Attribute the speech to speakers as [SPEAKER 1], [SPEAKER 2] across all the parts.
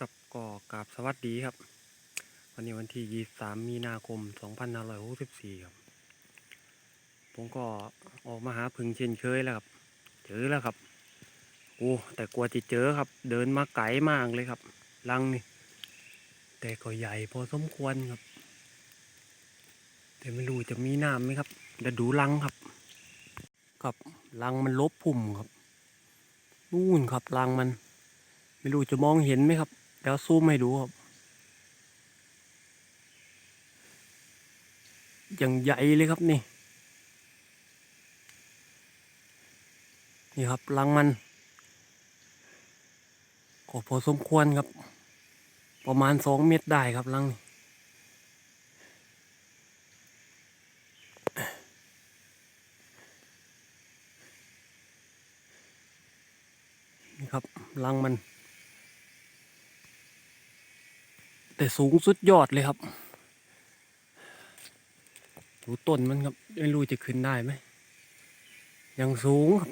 [SPEAKER 1] กับก่อกราบสวัสดีครับ วันนี้วันที่ 23 มีนาคม 2564 ครับ ผมก็ออกมาหาพึ่งเช่นเคยแล้วครับ เจอแล้วครับ โอ้แต่กลัวจะเจอครับ เดินมาไกลมากเลยครับรังนี่แต่ก็ใหญ่พอสมควรครับ แต่ไม่รู้จะมีน้ำไหมครับเดี๋ยวดูรังครับ ครับรังมันลบพุ่มครับนู่นครับรังมัน ไม่รู้จะมองเห็นไหมครับ เดี๋ยวซูมให้ดูครับ อย่างใหญ่เลยครับนี่ นี่ครับรังมัน ก็พอสมควรครับ ประมาณสองเมตรได้ครับรังนี่นี่ครับรังมัน แต่สูงสุดยอดเลยครับดูต้นมันครับ ไม่รู้จะขึ้นได้ไหม ยังสูงครับ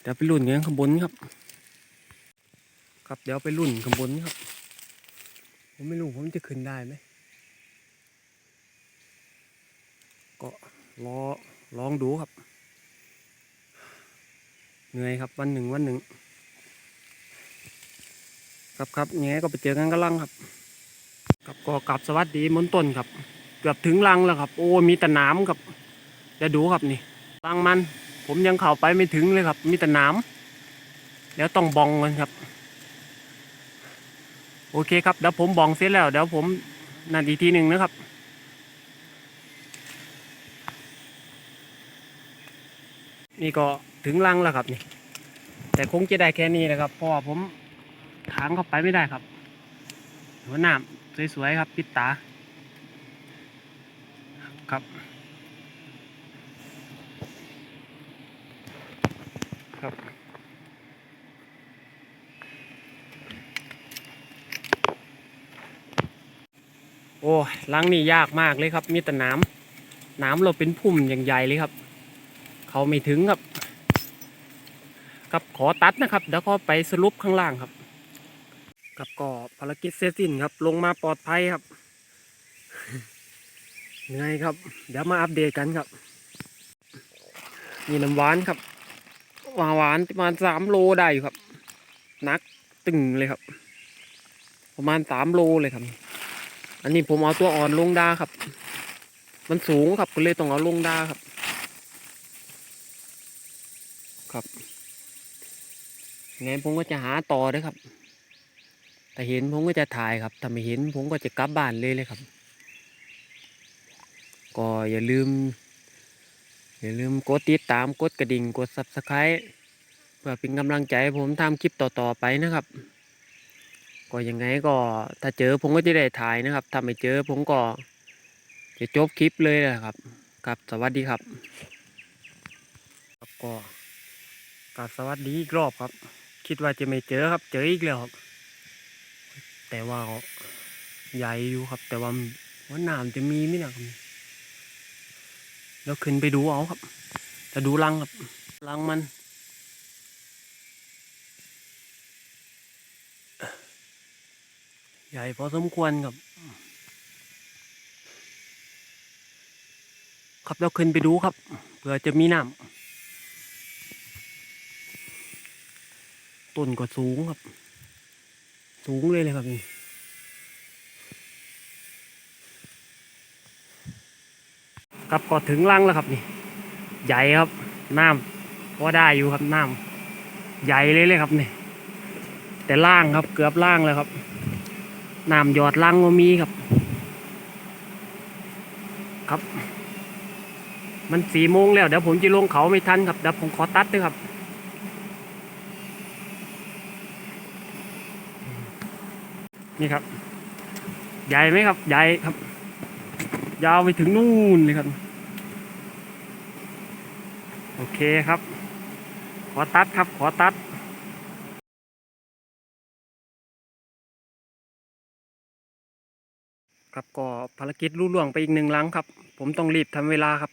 [SPEAKER 1] เดี๋ยวไปลุ่นกันข้างบนครับ ครับเดี๋ยวไปลุ่นข้างบนครับ ผมไม่รู้ผมจะขึ้นได้ไหมก็รอลองดูครับ เหนื่อยครับวันหนึ่งวันหนึ่ง ครับครับยังไงก็ไปเจอกันกันลังครับครับก็กลับสวัสดีมนต้นครับ เกือบถึงรังแล้วครับ โอ้มีแต่น้ำครับเดี๋ยวดูครับนี่รังมัน ผมยังเข้าไปไม่ถึงเลยครับ มีแต่น้ำเดี๋ยวต้องบองกันครับ โอเคครับเดี๋ยวผมบองเสร็จแล้วเดี๋ยวผมนั่นอีกทีหนึ่งนะครับนี่ก็ถึงรังแล้วครับนี่ แต่คงจะได้แค่นี้นะครับ เพราะว่าผม ทางเข้าไปไม่ได้ครับหัวหน้ำสวยๆครับ ปิดตา ครับครับโอ้ล้างนี่ยากมากเลยครับ มีแต่น้ำน้ำเราเป็นพุ่มอย่างใหญ่เลยครับ เขาไม่ถึงครับ ครับขอตัดนะครับเดี๋ยวก็ไปสรุปข้างล่างครับ ครับก็ภารกิจเสร็จสิ้นครับ ลงมาปลอดภัยครับยังไงครับ เดี๋ยวมาอัปเดตกันครับ มีน้ำหวานครับหวานหวานประมาณสามโลได้อยู่ครับ นักตึงเลยครับ ประมาณสามโลเลยครับ อันนี้ผมเอาตัวอ่อนลงดาครับ มันสูงครับก็เลยต้องเอาลงดาครับ ครับยังไงผมก็จะหาต่อเด้วยครับ ถ้าเห็นผมก็จะถ่ายครับ ถ้าไม่เห็นผมก็จะกลับบ้านเลยเลยครับ ก็อย่าลืม อย่าลืมกดติดตามกดกระดิ่งกด subscribe เพื่อเป็นกำลังใจให้ผมทำคลิปต่อๆไปนะครับ ก็ยังไงก็ถ้าเจอผมก็จะได้ถ่ายนะครับ ถ้าไม่เจอผมก็จะจบคลิปเลยนะครับครับสวัสดีครับครับก็กราบสวัสดีอีกรอบครับ คิดว่าจะไม่เจอครับ เจออีกแล้วครับ แต่ว่าใหญ่อยู่ครับ แต่ว่าว่าน้ำจะมีไหมนะครับแล้วขึ้นไปดูเอาครับ จะดูรังครับรังมันใหญ่พอสมควรครับ ครับแล้วขึ้นไปดูครับ เผื่อจะมีน้ำต้นก็สูงครับ สูงเลยเลยครับนี่ครับก็ถึงรังแล้วครับนี่ ใหญ่ครับน้ำพอได้อยู่ครับน้ำใหญ่เลยเลยครับนี่ แต่ล่างครับเกือบล่างแล้วครับน้ำหยอดลังก็มีครับ ครับ มันสี่โมงแล้วเดี๋ยวผมจะลงเขาไม่ทันครับเดี๋ยวผมขอตัดด้วยครับ นี่ครับ ใหญ่ไหมครับ ใหญ่ครับ ยาวไปถึงนู่นเลยครับ โอเคครับ ขอตัดครับ ขอตัดครับก็ภารกิจรุ่ล่วงไปอีกหนึ่งลังครับ ผมต้องรีบทำเวลาครับ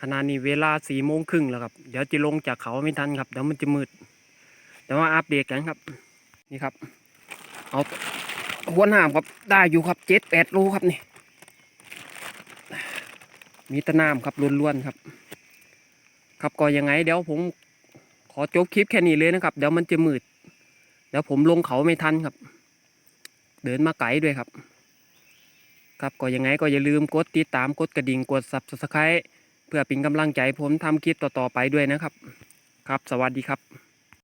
[SPEAKER 1] ขณะนี้เวลาสี่โมงครึ่งแล้วครับ เดี๋ยวจะลงจากเขาไม่ทันครับเดี๋ยวมันจะมืดจะมาอัปเดตกันครับ นี่ครับ เอา หัวหน้ามครับได้อยู่ครับเจ็ดแปดโลครับนี่ มีตะน้ำครับล้วนๆครับ ครับก็ยังไง เดี๋ยวผมขอจบคลิปแค่นี้เลยนะครับ เดี๋ยวมันจะมืด เดี๋ยวผมลงเขาไม่ทันครับ เดินมาไกลด้วยครับ ครับก็ยังไงก็อย่าลืมกดติดตามกดกระดิ่งกด subscribe เพื่อเป็นกำลังใจผมทำคลิปต่อๆไปด้วยนะครับ ครับ สวัสดีครับ